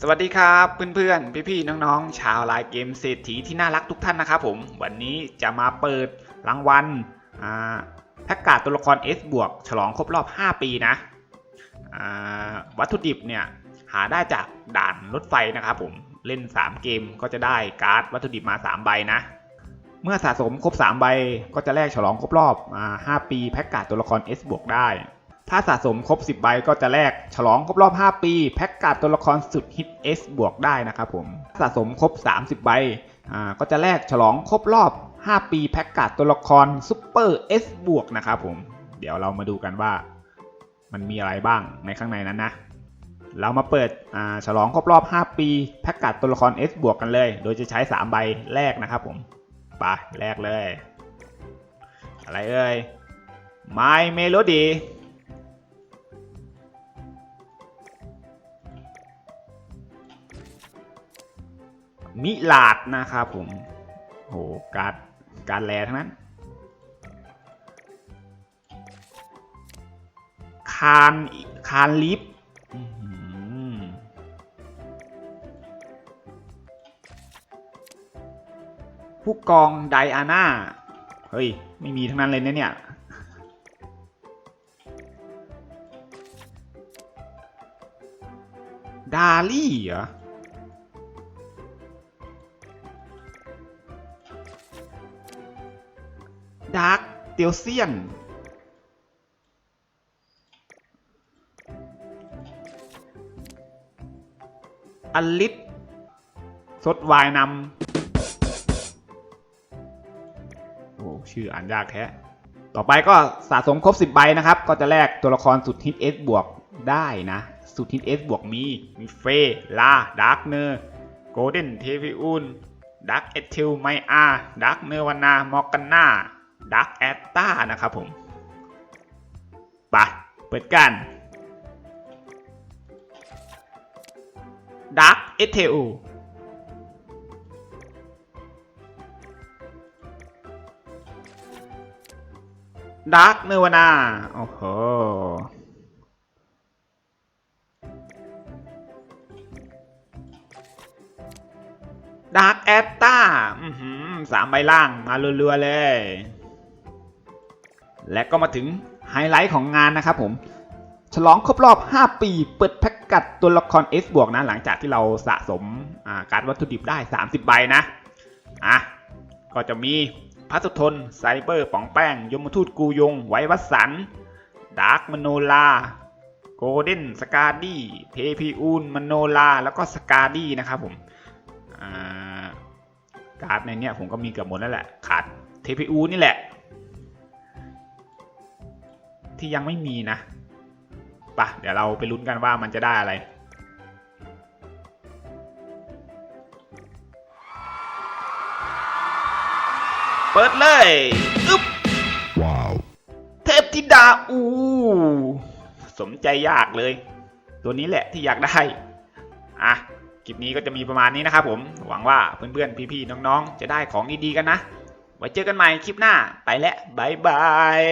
สวัสดีครับเพื่อนๆ พี่ๆ น้องๆ ชาวไลน์เกมเศรษฐีที่น่ารักทุกท่านนะครับผม วันนี้จะมาเปิดรางวัลแพ็กกาดตัวละคร S บวกฉลองครบรอบ 5 ปีนะวัตถุดิบเนี่ยหาได้จากด่านรถไฟนะครับผมเล่น 3 เกมก็จะได้การ์ดวัตถุดิบมา 3 ใบนะ เมื่อสะสมครบ 3 ใบก็จะแลกฉลองครบรอบ 5 ปีแพ็กกาดตัวละคร S บวกได้ ถ้าสะสมครบ 10ใบก็จะแลกฉลองครบรอบ 5 ปี แพ็กการ์ดตัวละครสุดฮิต S บวกได้นะครับผมสะสมครบ 30ใบอ่าก็จะแลกฉลองครบรอบ 5 ปีแพ็กการ์ดตัวละครซุปเปอร์ S บวกนะครับผมเดี๋ยวเรามาดูกันว่า มันมีอะไรบ้างในข้างในนั้นนะ เรามาเปิดอ่าฉลองครบรอบ 5 ปีแพ็กการ์ดตัวละคร S บวกกันเลย โดยจะใช้ 3 ใบแรกนะครับผมไปแรกเลย อะไรเอ่ย My Melody มิลาดนะครับผมโหการดการแลทั้งนั้น คานคานลิฟผู้กองไดอาน่า เฮ้ย ไม่มีทั้งนั้นเลยนะเนี่ยดาลี่เหรอ ดาร์กเตียวเซียนอลิสสดวายนำ โอ้ ชื่ออ่านยากแท้ ต่อไปก็สะสมครบ 10 ใบนะครับ ก็จะแลกตัวละครสุดฮิต S บวกได้นะ สุดฮิต S บวกมี มีเฟลา ดาร์กเนอร์ โกลเด้น เทวิอุนดักเอทิลไมอาดักเนวานา มอร์กันนา ดักแอตตานะครับผมปะเปิดกันดักเอทิลดักเนวนา โอ้โหดาร์กแอตตาสามใบล่าง มารัวๆเลย และก็มาถึงไฮไลท์ของงานนะครับผมฉลองครบรอบ 5 ปี เปิดแพ็กกัดตัวละคร S บวกนะหลังจากที่เราสะสมาการวัตถุดิบได้ 30 ใบนะอะก็จะมีพัสทนไซเบอร์ป๋องแป้ง ยมทูตกูยง ไววัสันดาร์กมโนลาโกลเด้นสกาดี้เทพีอูนมโนลา แล้วก็สกาดี้นะครับผมการ์ดในเนี้ยผมก็มีเกือบหมดแล้วแหละขาด TPU นี่แหละ ที่ยังไม่มีนะปะเดี๋ยวเราไปลุ้นกันว่ามันจะได้อะไร เปิดเลยอึ๊บ Wow. เทพธิดาอูสมใจยากเลย ตัวนี้แหละที่อยากได้ อะ คลิปนี้ก็จะมีประมาณนี้นะครับผม หวังว่าเพื่อนๆ พี่ๆ น้องๆ จะได้ของดีๆ กันนะ ไว้เจอกันใหม่คลิปหน้า ไปแล้วบ๊ายบาย